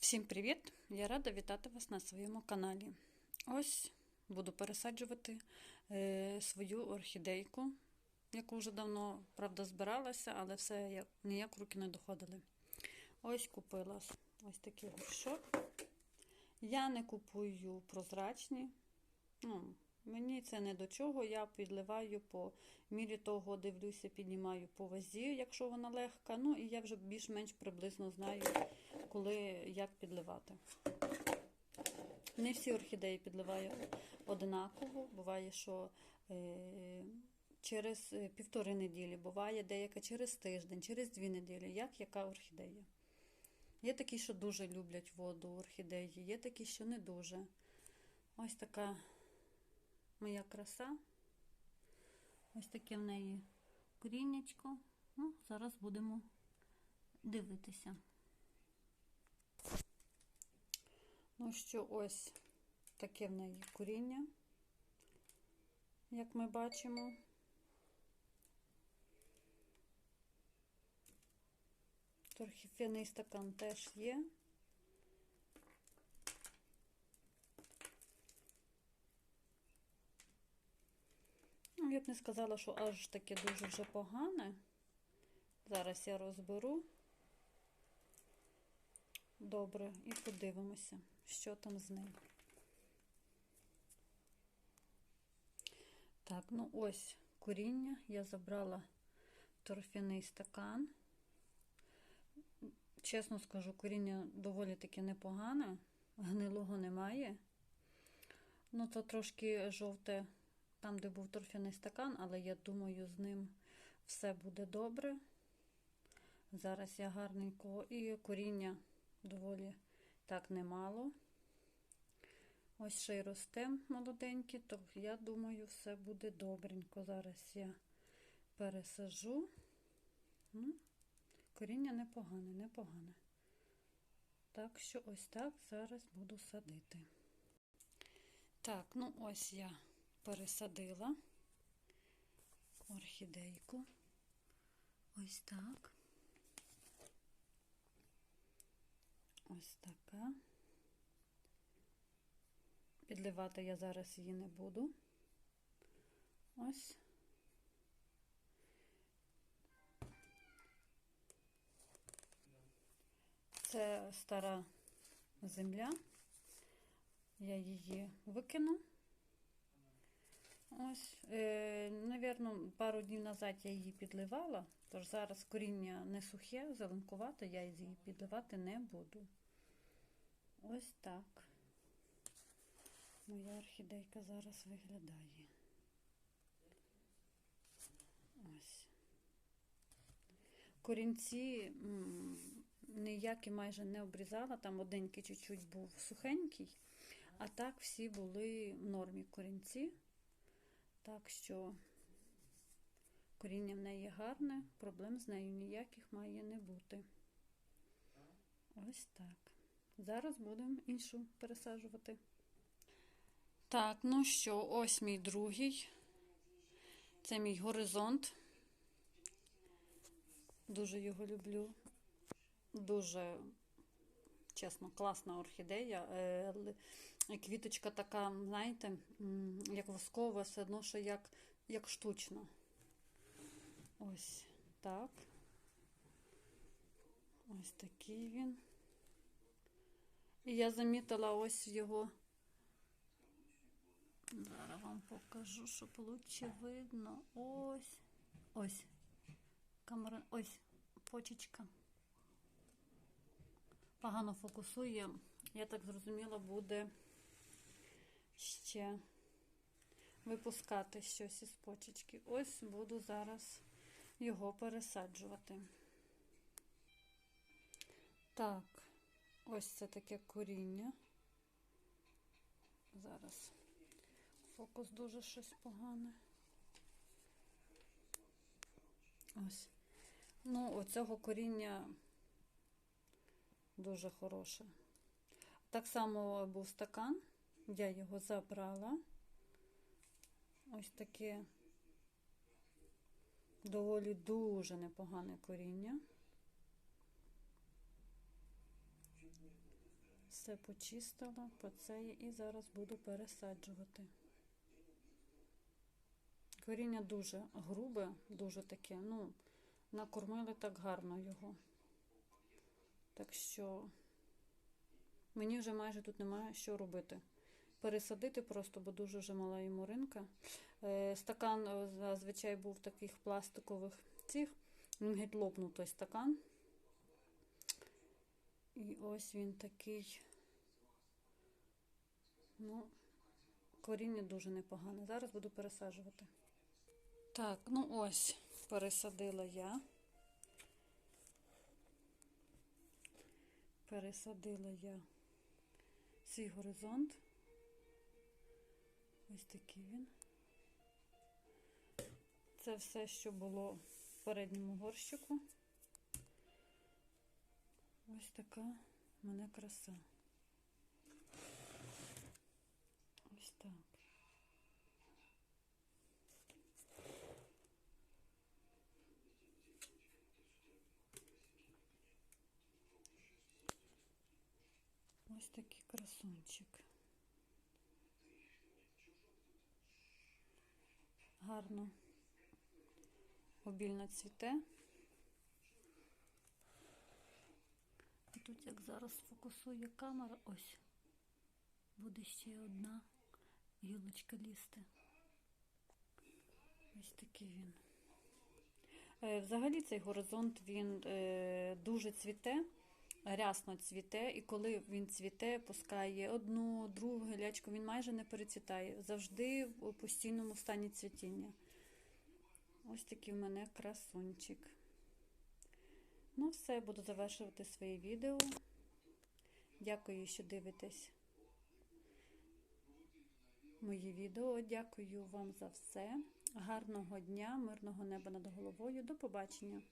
Всім привіт! Я рада вітати вас на своєму каналі. Ось буду пересаджувати е, свою орхідейку, яку вже давно, правда, збиралася, але все як, ніяк руки не доходили. Ось купила ось такий горшок. Я не купую прозрачні. Ну, Мені це не до чого. Я підливаю по мірі того, дивлюся, піднімаю по вазі, якщо вона легка. Ну і я вже більш-менш приблизно знаю, коли як підливати. Не всі орхідеї підливаю однаково. Буває, що е, через півтори неділі, буває деяка через тиждень, через дві неділі, як яка орхідея. Є такі, що дуже люблять воду орхідеї, є такі, що не дуже. Ось така моя краса. Ось таке в неї коріннячко. Ну, зараз будемо дивитися. Ну що, ось таке в неї коріння, як ми бачимо. Торхіфяний стакан теж є. Я б не сказала, що аж таке дуже вже погане. Зараз я розберу. Добре, і подивимося, що там з ним. Так, ну ось коріння. Я забрала торфяний стакан. Чесно скажу, коріння доволі таки непогане, гнилого немає. Ну, то трошки жовте, там, де був торфяний стакан, але я думаю, з ним все буде добре. Зараз я гарненько і коріння доволі так немало. Ось ще й росте молоденькі, то я думаю, все буде добренько. Зараз я пересажу. Ну, Коріння непогане, непогане. Так що ось так зараз буду садити. Так, ну ось я пересадила орхідейку. Ось так. Ось така. Підливати я зараз її не буду. Ось. Це стара земля. Я її викину. Ось, е, навірно, пару днів назад я її підливала, тож зараз коріння не сухе, зеленкувате, я її підливати не буду. Ось так. Моя орхідейка зараз виглядає. Ось. Корінці ніякі майже не обрізала, там одненький чуть-чуть був сухенький, а так всі були в нормі корінці. Так що коріння в неї гарне, проблем з нею ніяких має не бути. Ось так. Зараз будемо іншу пересаджувати. Так, ну що, ось мій другий. Це мій горизонт. Дуже його люблю. Дуже, чесно, класна орхідея. Квіточка така, знаєте, як воскова, все одно, що як, як штучна. Ось так. Ось такий він. І я замітила ось його. Зараз вам покажу, щоб лучше видно. Ось. Ось. Камера. Ось почечка. Погано фокусує. Я так зрозуміла, буде ще випускати щось із почечки. Ось буду зараз його пересаджувати. Так, ось це таке коріння. Зараз фокус дуже щось погане. Ось. Ну, оцього коріння дуже хороше. Так само був стакан, я його забрала. Ось таке доволі дуже непогане коріння. Все почистила по цей і зараз буду пересаджувати. Коріння дуже грубе, дуже таке. Ну, накормили так гарно його. Так що мені вже майже тут немає що робити. Пересадити просто, бо дуже вже мала йому ринка. Е, стакан е, зазвичай був таких пластикових цих. Він геть лопнув той стакан. І ось він такий. Ну, коріння дуже непогане. Зараз буду пересаджувати. Так, ну ось, пересадила я. Пересадила я свій горизонт. Ось такий він. Це все, що було в передньому горщику. Ось така в мене краса. Ось так. Ось такий красунчик. Гарно обільно цвіте. Тут, як зараз фокусує камера, ось буде ще одна гілочка лізти. Ось такий він. Е, Взагалі цей горизонт він е, дуже цвіте, рясно цвіте, і коли він цвіте, пускає одну, другу гілячку, він майже не перецвітає, завжди в постійному стані цвітіння. Ось такий в мене красунчик. Ну, все, буду завершувати своє відео. Дякую, що дивитесь мої відео. Дякую вам за все. Гарного дня, мирного неба над головою. До побачення!